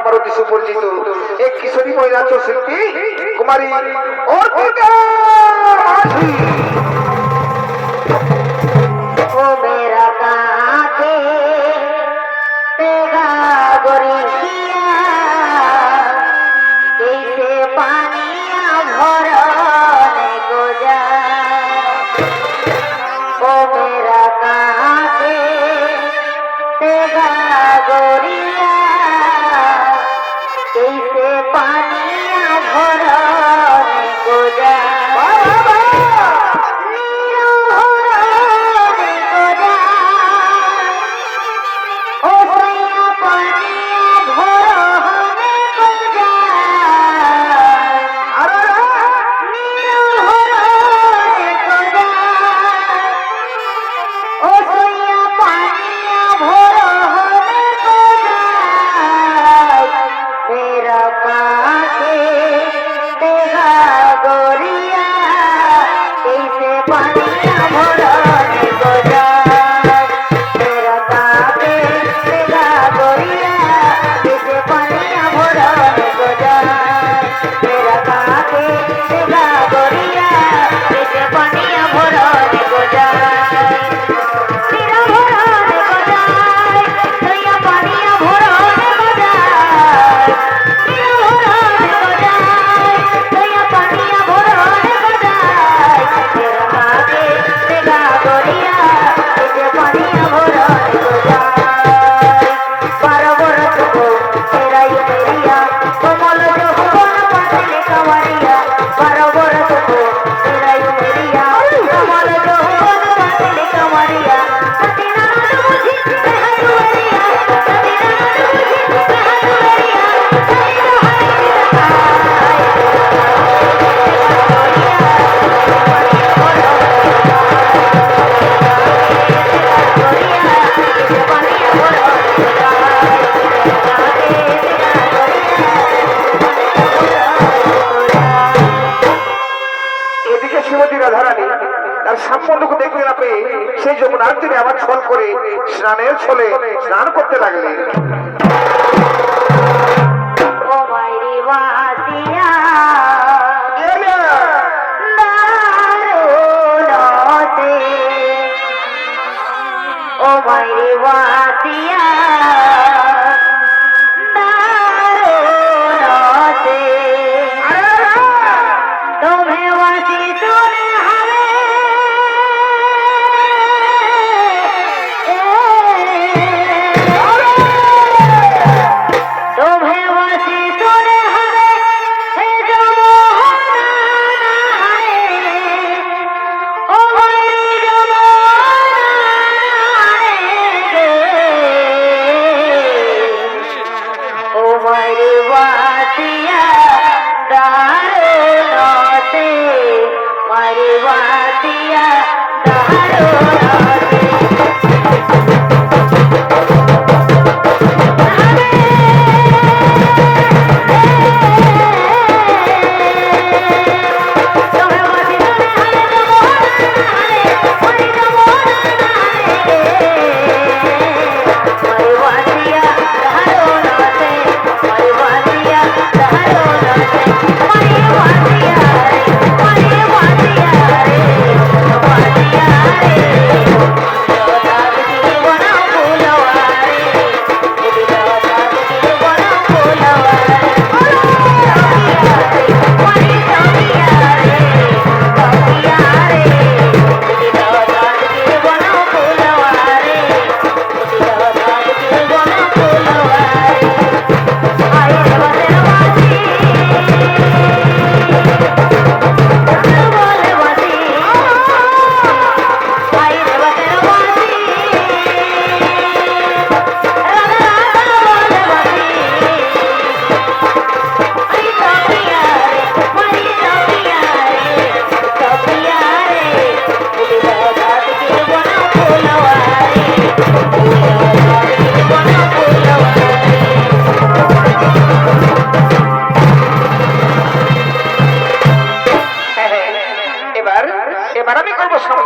আমারও কিছু পরিচিত এক কিশোরী মহিলা চলছে কুমারী।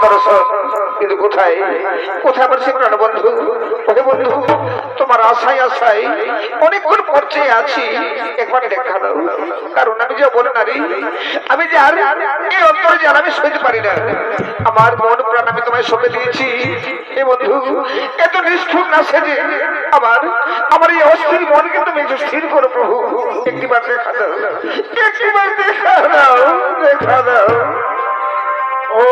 করেছ? কিন্তু কোথায়? কোথায় বন্ধু? তোমার অনেকক্ষণ আছি একবার দেখা কারণ আমি বলে নারী, আমি যে আর এই অন্তরে যে আমি সইতে পারি না, আমার মন প্রাণ আমি তোমায় সবে দিয়েছি। বন্ধু, এত নিষ্ঠুর না আমার এই অস্থির মনকে তুমি স্থির করো প্রভু। একটিবার দেখা দাও একটিবার দেখা দাও দেখা দাও। ও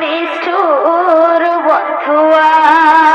নিষ্ঠুর বন্ধুয়া।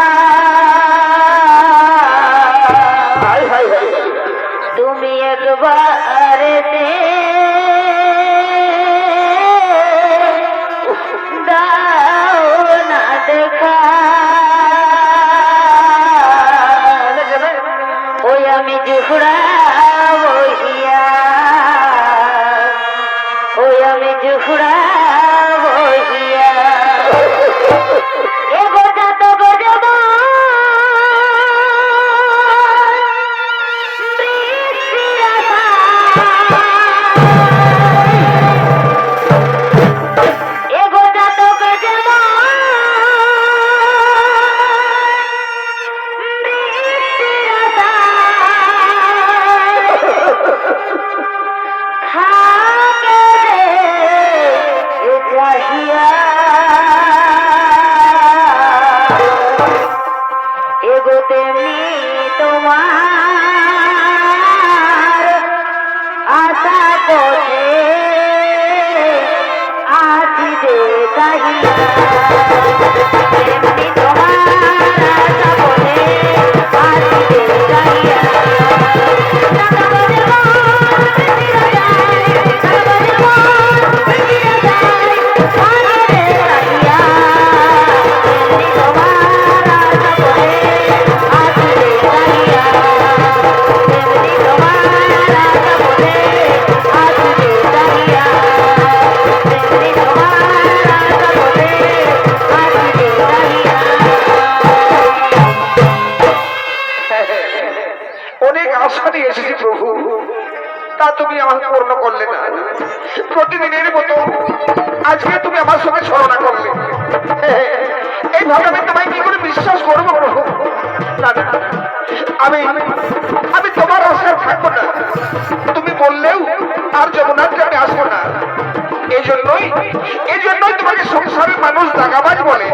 এই জন্যই তোমাকে সংসারের মানুষ দাগাবাজ বলে।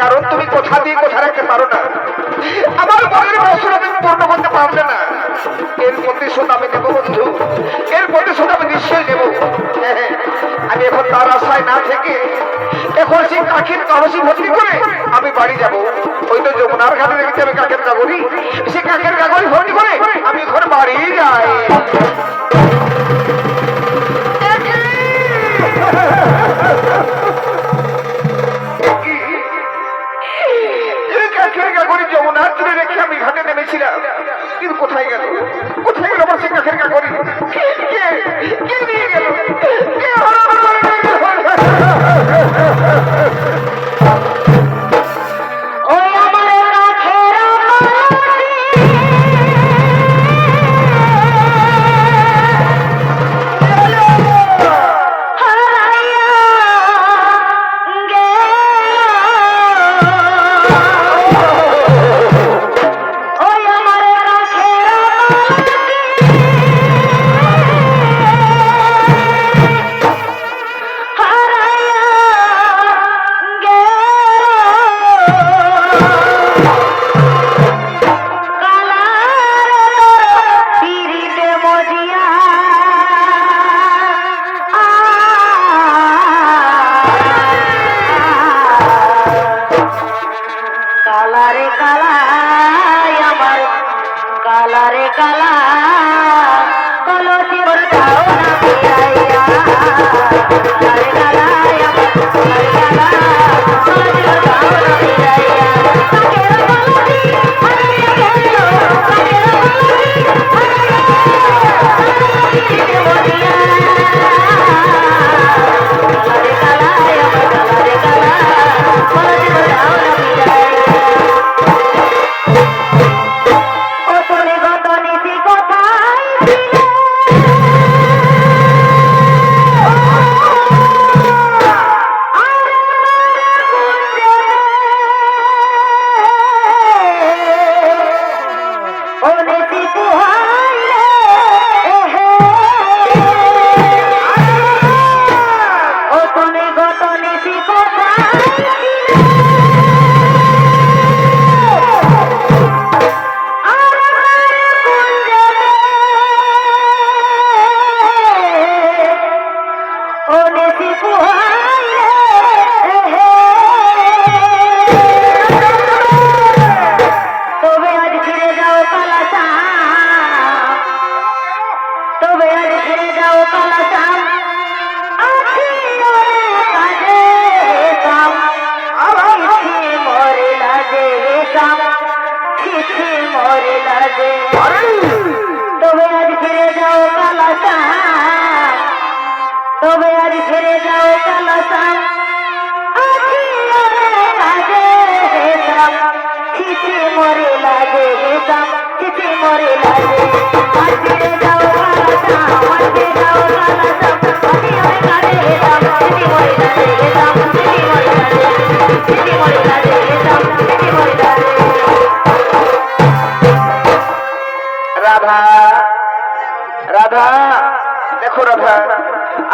কারণ তুমি কথা দিয়ে কথা রাখতে পারো না। আমার মনের বাসনা তুমি পূর্ণ করতে পারলে না। এর প্রতিশোধ আমি নেব বন্ধু। এর প্রতিশোধ আমি নিশ্চয়ই নেব। আমি এখন তার আশায় না থেকে এখন সেই কাকের কাগজি ভর্তি করে আমি বাড়ি যাব। ওই তো যমুনার ঘাটে দেখতে আমি কাকের কাগরি সে কাকের কাগজ ভর্তি করে আমি এখন বাড়ি যাই। কিন্তু কোথায় গেল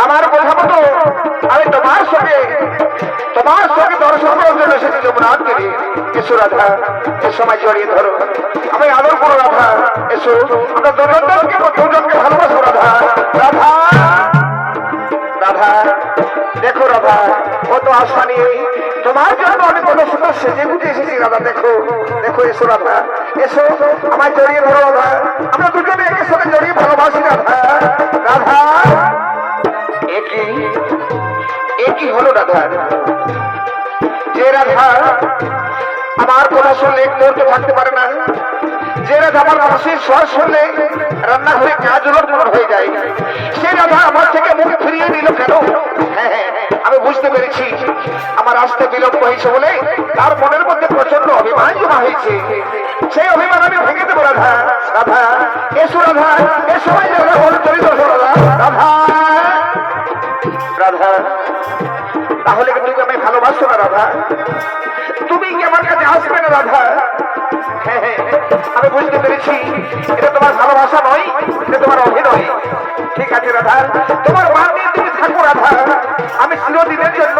আমার কথা মতো আমি তোমার সঙ্গে তোমার সঙ্গে এসো রাধা এ সময় জড়িয়ে ধরো আমি আদর করো রাধা এসো আমরা দুজনকে দুজনকে ভালোবাসো রাধা রাধা রাধা দেখো রাধা কত আশা নিয়ে তোমার জন্য আমি কত সুন্দর সেজে গুজে এসেছি রাধা দেখো দেখো এসো রাধা এসো আমার জড়িয়ে ধরো রাধা আমরা দুজনে একের সাথে জড়িয়ে ভালোবাসি রাধা রাধা একই একই হলো রাধা। যে রাধা আমার কথা শুনলে এক মুহূর্তে থাকতে পারে না। যে রাধা আমার মাসির স্বর শুনলে রান্নাঘরে কাজ উলট হয়ে যায়। সে রাধা আমার থেকে মুখ ফিরিয়ে নিল কেন? হ্যাঁ, হ্যাঁ, আমি বুঝতে পেরেছি। আমার আসতে বিলম্ব হয়েছে বলে তার মনের মধ্যে প্রচণ্ড অভিমান জমা হয়েছে। সেই অভিমান আমি ভেঙে দেবো রাধা রাধা। এসো রাধা এসো রাধা রাধা। রাধা তাহলে কি তুমি আমি ভালোবাসো না রাধা। তুমি কি আমার কাছে আসবে না, রাধা? আমি বুঝতে পেরেছি। এটা তোমার ভালোবাসা নয়, এটা তোমার অভিনয়। ঠিক আছে, রাধা। তোমার মা নিয়ে তুমি থাকো, রাধা। আমি চিরদিনের জন্য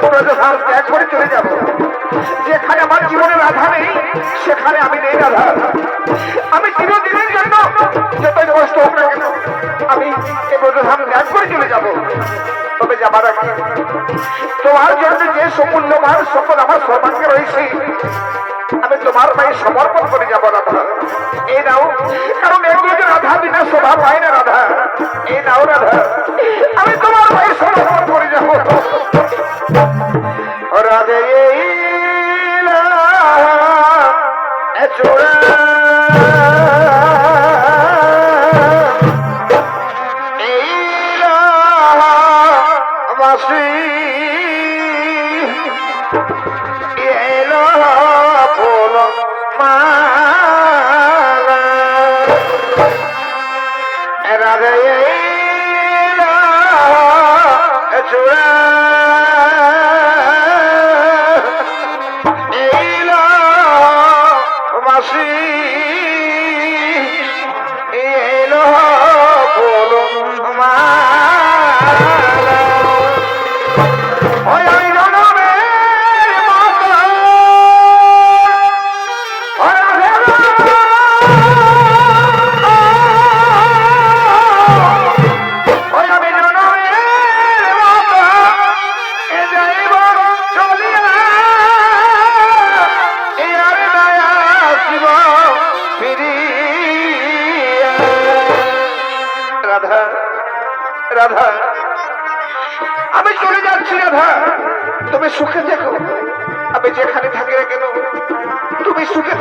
ব্রজধাম ত্যাগ করে চলে যাব। যেখানে আমার জীবনে রাধা নেই, সেখানে আমি নেই, রাধা। আমি চিরদিনের জন্য যতই কষ্ট হোক না কেন, আমি এই ব্রজধাম ত্যাগ করে চলে যাব। তবে যাবার তোমার জন্য যে সমূল্যবান সম্পদ আমার সর্বাঙ্গে রয়েছে। আমি তোমার পায়ে সমর্পণ করে যাব, রাধা। এই নাও, কারণ যে রাধা বিনা শোভা পায় না, রাধা। এই নাও, রাধা।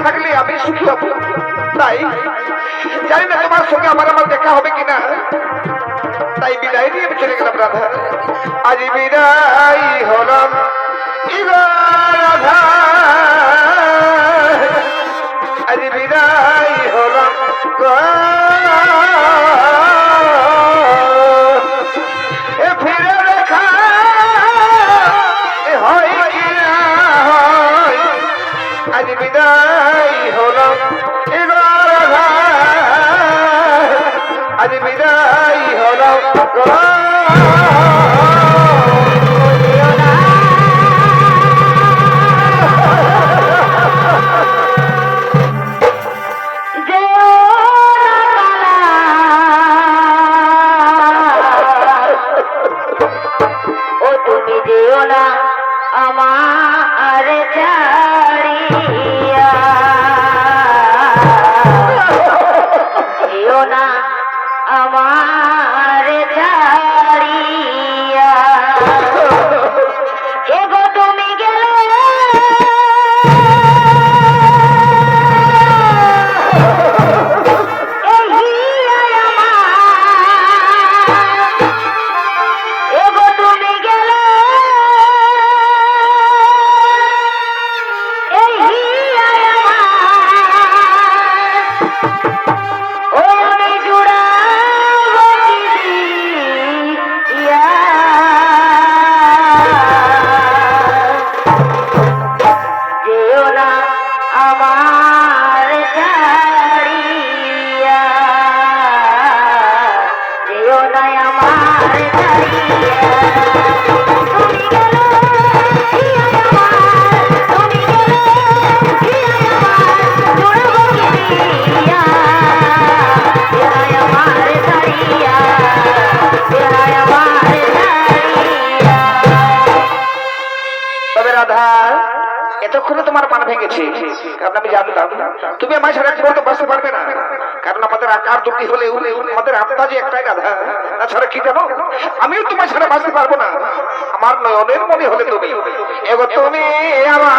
থাকলে আমি সুখী হব। তাই জানি না তোমার সঙ্গে আমার আমার দেখা হবে কিনা। তাই বিদায় নিয়ে আমি চলে গেলাম রাধা। আজ বিদায় হলাম রাধা। আজ বিদায়। বিদায় হলাম ভেঙেছে কারণ আমি জানতাম, তুমি আমার সাথে জীবন বাঁচতে পারবে না। কারণ আমাদের আকার দুটি হলে আমাদের আত্মা যে একটাই গাধা তাছাড়া কি জানো? আমিও তোমার সাথে বাঁচতে পারব না। আমার নয়নের মনে হলে তুমি এবার তুমি আমার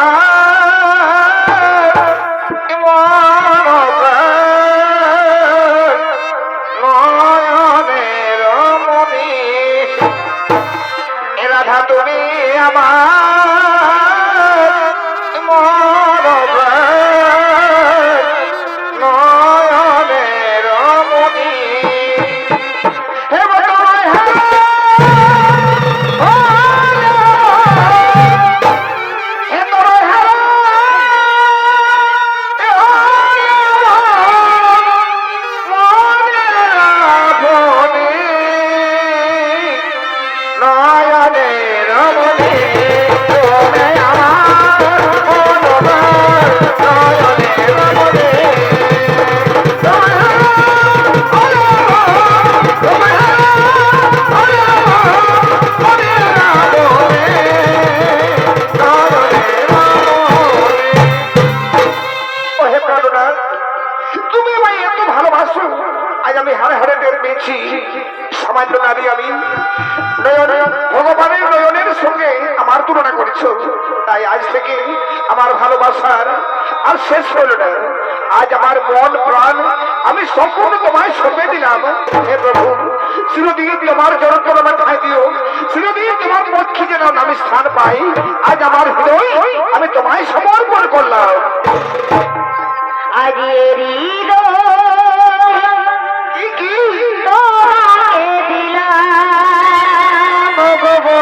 আমি। আমার তুলনা করেছ। তাই আজ থেকে আমার ভালোবাসার আর শেষ না। আজ আমার মন, প্রাণ আমি সম্পূর্ণ তোমায় সঁপে দিলাম। হে প্রভু, চিরদিন তোমার জনতর আমার দিও। চিরদিন তোমার পক্ষে যেন আমি স্থান পাই। আজ আমার হৃদয় আমি তোমায় সমর্পণ করলাম। আজ দিলাম